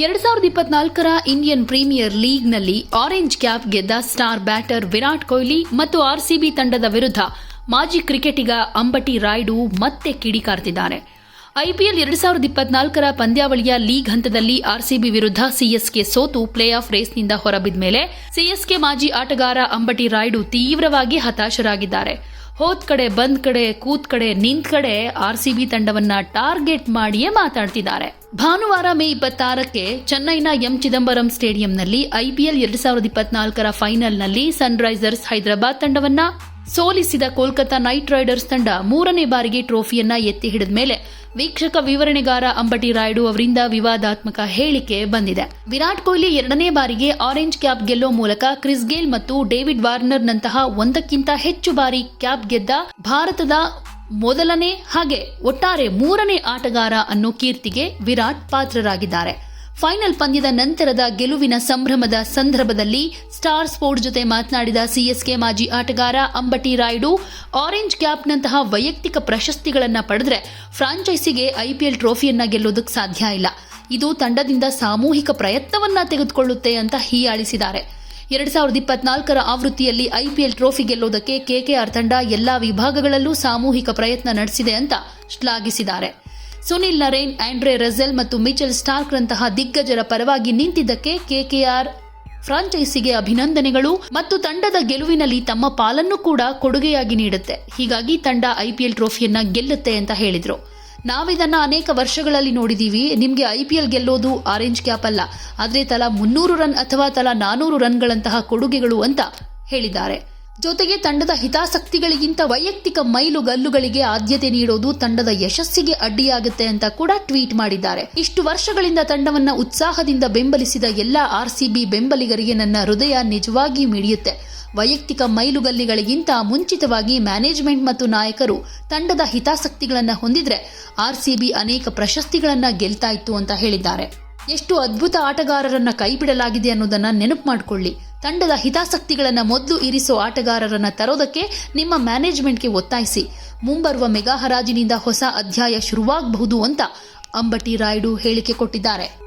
ಎರಡ್ ಸಾವಿರದ ಇಪ್ಪತ್ನಾಲ್ಕರ ಇಂಡಿಯನ್ ಪ್ರೀಮಿಯರ್ ಲೀಗ್ನಲ್ಲಿ ಆರೆಂಜ್ ಕ್ಯಾಪ್ ಗೆದ್ದ ಸ್ಟಾರ್ ಬ್ಯಾಟರ್ ವಿರಾಟ್ ಕೊಹ್ಲಿ ಮತ್ತು ಆರ್ಸಿಬಿ ತಂಡದ ವಿರುದ್ಧ ಮಾಜಿ ಕ್ರಿಕೆಟಿಗ ಅಂಬಟಿ ರಾಯ್ಡು ಮತ್ತೆ ಕಿಡಿಕಾರ್ತಿದ್ದಾರೆ. ಐಪಿಎಲ್ ಎರಡ್ ಸಾವಿರದ ಇಪ್ಪತ್ನಾಲ್ಕರ ಪಂದ್ಯಾವಳಿಯ ಲೀಗ್ ಹಂತದಲ್ಲಿ ಆರ್ಸಿಬಿ ವಿರುದ್ಧ ಸಿಎಸ್ಕೆ ಸೋತು ಪ್ಲೇ ಆಫ್ ರೇಸ್ನಿಂದ ಹೊರಬಿದ್ದ ಮೇಲೆ ಸಿಎಸ್ಕೆ ಮಾಜಿ ಆಟಗಾರ ಅಂಬಟಿ ರಾಯ್ಡು ತೀವ್ರವಾಗಿ ಹತಾಶರಾಗಿದ್ದಾರೆ. ಹೋದ್ ಕಡೆ, ಬಂದ್ ಕಡೆ, ಕೂತ್ ಕಡೆ, ನಿಂತ್ ಕಡೆ ಬಿ ತಂಡವನ್ನ ಟಾರ್ಗೆಟ್ ಮಾಡಿಯೇ ಮಾತಾಡ್ತಿದ್ದಾರೆ. ಭಾನುವಾರ ಮೇ ಇಪ್ಪತ್ತಾರಕ್ಕೆ ಚೆನ್ನೈನ ಎಂ ಚಿದಂಬರಂ ಸ್ಟೇಡಿಯಂನಲ್ಲಿ ಐಪಿಎಲ್ ಎರಡ್ ಸಾವಿರದ ಇಪ್ಪತ್ನಾಲ್ಕರ ಫೈನಲ್ನಲ್ಲಿ ಸನ್ರೈಸರ್ಸ್ ಹೈದರಾಬಾದ್ ತಂಡವನ್ನ ಸೋಲಿಸಿದ ಕೋಲ್ಕತಾ ನೈಟ್ ರೈಡರ್ಸ್ ತಂಡ ಮೂರನೇ ಬಾರಿಗೆ ಟ್ರೋಫಿಯನ್ನ ಎತ್ತಿ ಹಿಡಿದ ಮೇಲೆ ವೀಕ್ಷಕ ವಿವರಣೆಗಾರ ಅಂಬಟಿ ರಾಯ್ಡು ಅವರಿಂದ ವಿವಾದಾತ್ಮಕ ಹೇಳಿಕೆ ಬಂದಿದೆ. ವಿರಾಟ್ ಕೊಹ್ಲಿ ಎರಡನೇ ಬಾರಿಗೆ ಆರೆಂಜ್ ಕ್ಯಾಪ್ ಗೆಲ್ಲೋ ಮೂಲಕ ಕ್ರಿಸ್ ಗೇಲ್ ಮತ್ತು ಡೇವಿಡ್ ವಾರ್ನರ್ ನಂತಹ ಒಂದಕ್ಕಿಂತ ಹೆಚ್ಚು ಬಾರಿ ಕ್ಯಾಪ್ ಗೆದ್ದ ಭಾರತದ ಮೊದಲನೇ ಹಾಗೆ ಒಟ್ಟಾರೆ ಮೂರನೇ ಆಟಗಾರ ಅನ್ನೋ ಕೀರ್ತಿಗೆ ವಿರಾಟ್ ಪಾತ್ರರಾಗಿದ್ದಾರೆ. ಫೈನಲ್ ಪಂದ್ಯದ ನಂತರದ ಗೆಲುವಿನ ಸಂಭ್ರಮದ ಸಂದರ್ಭದಲ್ಲಿ ಸ್ಟಾರ್ ಸ್ಪೋರ್ಟ್ ಜೊತೆ ಮಾತನಾಡಿದ ಸಿಎಸ್ಕೆ ಮಾಜಿ ಆಟಗಾರ ಅಂಬಟಿ ರಾಯ್ಡು, ಆರೆಂಜ್ ಕ್ಯಾಪ್ನಂತಹ ವೈಯಕ್ತಿಕ ಪ್ರಶಸ್ತಿಗಳನ್ನು ಪಡೆದ್ರೆ ಫ್ರಾಂಚೈಸಿಗೆ ಐಪಿಎಲ್ ಟ್ರೋಫಿಯನ್ನ ಗೆಲ್ಲೋದಕ್ಕೆ ಸಾಧ್ಯ ಇಲ್ಲ. ಇದು ತಂಡದಿಂದ ಸಾಮೂಹಿಕ ಪ್ರಯತ್ನವನ್ನ ತೆಗೆದುಕೊಳ್ಳುತ್ತೆ ಅಂತ ಹೀಯಾಳಿಸಿದ್ದಾರೆ. ಎರಡ್ ಸಾವಿರದ ಇಪ್ಪತ್ನಾಲ್ಕರ ಆವೃತ್ತಿಯಲ್ಲಿ ಐಪಿಎಲ್ ಟ್ರೋಫಿ ಗೆಲ್ಲೋದಕ್ಕೆ ಕೆಕೆಆರ್ ತಂಡ ಎಲ್ಲಾ ವಿಭಾಗಗಳಲ್ಲೂ ಸಾಮೂಹಿಕ ಪ್ರಯತ್ನ ನಡೆಸಿದೆ ಅಂತ ಶ್ಲಾಘಿಸಿದ್ದಾರೆ. ಸುನಿಲ್ ನರೇನ್, ಆಂಡ್ರೆ ರಜೆಲ್ ಮತ್ತು ಮಿಚೆಲ್ ಸ್ಟಾರ್ಕ್ರಂತಹ ದಿಗ್ಗಜರ ಪರವಾಗಿ ನಿಂತಿದ್ದಕ್ಕೆ ಕೆಕೆಆರ್ ಫ್ರಾಂಚೈಸಿಗೆ ಅಭಿನಂದನೆಗಳು ಮತ್ತು ತಂಡದ ಗೆಲುವಿನಲ್ಲಿ ತಮ್ಮ ಪಾಲನ್ನು ಕೂಡ ಕೊಡುಗೆಯಾಗಿ ನೀಡುತ್ತೆ. ಹೀಗಾಗಿ ತಂಡ ಐಪಿಎಲ್ ಟ್ರೋಫಿಯನ್ನ ಗೆಲ್ಲುತ್ತೆ ಅಂತ ಹೇಳಿದರು. ನಾವಿದನ್ನ ಅನೇಕ ವರ್ಷಗಳಲ್ಲಿ ನೋಡಿದೀವಿ. ನಿಮ್ಗೆ ಐಪಿಎಲ್ ಗೆಲ್ಲೋದು ಆರೆಂಜ್ ಕ್ಯಾಪ್ ಅಲ್ಲ. ಆದರೆ ತಲಾ ಮುನ್ನೂರು ರನ್ ಅಥವಾ ತಲಾ ನಾನೂರು ರನ್ಗಳಂತಹ ಕೊಡುಗೆಗಳು ಅಂತ ಹೇಳಿದ್ದಾರೆ. ಜೊತೆಗೆ ತಂಡದ ಹಿತಾಸಕ್ತಿಗಳಿಗಿಂತ ವೈಯಕ್ತಿಕ ಮೈಲುಗಲ್ಲುಗಳಿಗೆ ಆದ್ಯತೆ ನೀಡೋದು ತಂಡದ ಯಶಸ್ಸಿಗೆ ಅಡ್ಡಿಯಾಗುತ್ತೆ ಅಂತ ಕೂಡ ಟ್ವೀಟ್ ಮಾಡಿದ್ದಾರೆ. ಇಷ್ಟು ವರ್ಷಗಳಿಂದ ತಂಡವನ್ನ ಉತ್ಸಾಹದಿಂದ ಬೆಂಬಲಿಸಿದ ಎಲ್ಲ ಆರ್ಸಿಬಿ ಬೆಂಬಲಿಗರಿಗೆ ನನ್ನ ಹೃದಯ ನಿಜವಾಗಿ ಮಿಡಿಯುತ್ತೆ. ವೈಯಕ್ತಿಕ ಮೈಲುಗಲ್ಲಿಗಳಿಗಿಂತ ಮುಂಚಿತವಾಗಿ ಮ್ಯಾನೇಜ್ಮೆಂಟ್ ಮತ್ತು ನಾಯಕರು ತಂಡದ ಹಿತಾಸಕ್ತಿಗಳನ್ನ ಹೊಂದಿದ್ರೆ ಆರ್ಸಿಬಿ ಅನೇಕ ಪ್ರಶಸ್ತಿಗಳನ್ನ ಗೆಲ್ತಾ ಇತ್ತು ಅಂತ ಹೇಳಿದ್ದಾರೆ. ಎಷ್ಟು ಅದ್ಭುತ ಆಟಗಾರರನ್ನ ಕೈಬಿಡಲಾಗಿದೆ ಅನ್ನೋದನ್ನ ನೆನಪು ಮಾಡಿಕೊಳ್ಳಿ. ತಂಡದ ಹಿತಾಸಕ್ತಿಗಳನ್ನು ಮೊದಲು ಇರಿಸೋ ಆಟಗಾರರನ್ನು ತರೋದಕ್ಕೆ ನಿಮ್ಮ ಮ್ಯಾನೇಜ್ಮೆಂಟ್ಗೆ ಒತ್ತಾಯಿಸಿ. ಮುಂಬರುವ ಮೆಗಾ ಹರಾಜಿನಿಂದ ಹೊಸ ಅಧ್ಯಾಯ ಶುರುವಾಗಬಹುದು ಅಂತ ಅಂಬಟಿ ರಾಯ್ಡು ಹೇಳಿಕೆ ಕೊಟ್ಟಿದ್ದಾರೆ.